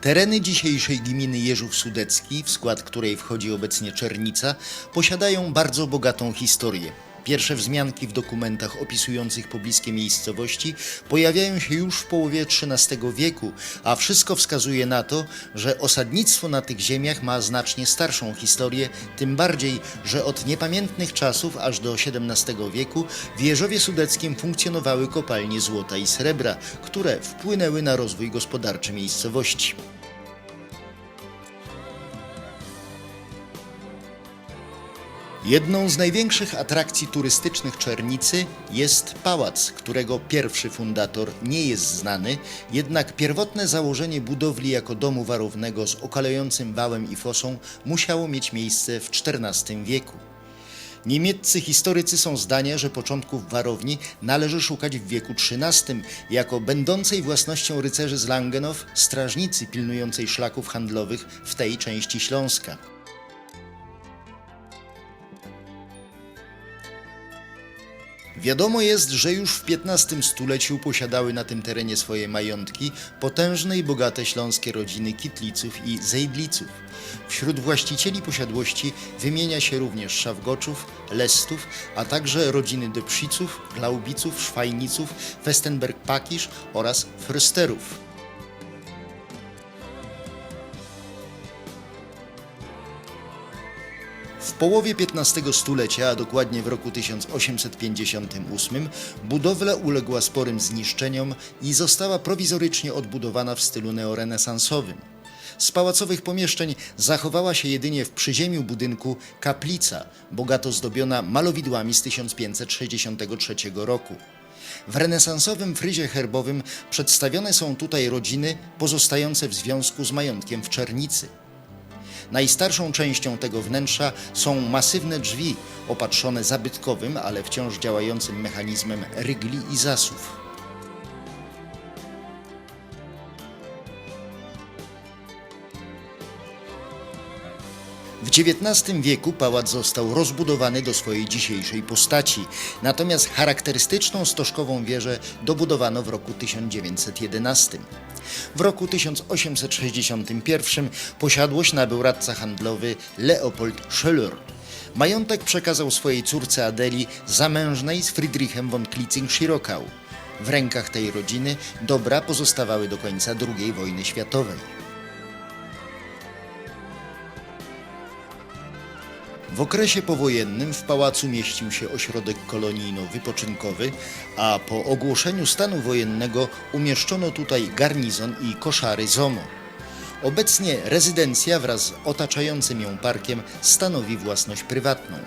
Tereny dzisiejszej gminy Jeżów Sudecki, w skład której wchodzi obecnie Czernica, posiadają bardzo bogatą historię. Pierwsze wzmianki w dokumentach opisujących pobliskie miejscowości pojawiają się już w połowie XIII wieku, a wszystko wskazuje na to, że osadnictwo na tych ziemiach ma znacznie starszą historię, tym bardziej, że od niepamiętnych czasów aż do XVII wieku w Jeżowie Sudeckim funkcjonowały kopalnie złota i srebra, które wpłynęły na rozwój gospodarczy miejscowości. Jedną z największych atrakcji turystycznych Czernicy jest pałac, którego pierwszy fundator nie jest znany, jednak pierwotne założenie budowli jako domu warownego z okalającym wałem i fosą musiało mieć miejsce w XIV wieku. Niemieccy historycy są zdania, że początków warowni należy szukać w wieku XIII, jako będącej własnością rycerzy z Langenow, strażnicy pilnującej szlaków handlowych w tej części Śląska. Wiadomo jest, że już w XV stuleciu posiadały na tym terenie swoje majątki potężne i bogate śląskie rodziny Kitliców i Zejdliców. Wśród właścicieli posiadłości wymienia się również Szawgoczów, Lestów, a także rodziny Depsiców, Glaubiców, Szwajniców, Westenberg-Pakisz oraz Frösterów. W połowie XV stulecia, a dokładnie w roku 1858, budowla uległa sporym zniszczeniom i została prowizorycznie odbudowana w stylu neorenesansowym. Z pałacowych pomieszczeń zachowała się jedynie w przyziemiu budynku kaplica, bogato zdobiona malowidłami z 1563 roku. W renesansowym fryzie herbowym przedstawione są tutaj rodziny pozostające w związku z majątkiem w Czernicy. Najstarszą częścią tego wnętrza są masywne drzwi opatrzone zabytkowym, ale wciąż działającym mechanizmem rygli i zasów. W XIX wieku pałac został rozbudowany do swojej dzisiejszej postaci, natomiast charakterystyczną stożkową wieżę dobudowano w roku 1911. W roku 1861 posiadłość nabył radca handlowy Leopold Schöller. Majątek przekazał swojej córce Adeli zamężnej z Friedrichem von Klitzing-Schirokau. W rękach tej rodziny dobra pozostawały do końca II wojny światowej. W okresie powojennym w pałacu mieścił się ośrodek kolonijno-wypoczynkowy, a po ogłoszeniu stanu wojennego umieszczono tutaj garnizon i koszary ZOMO. Obecnie rezydencja wraz z otaczającym ją parkiem stanowi własność prywatną.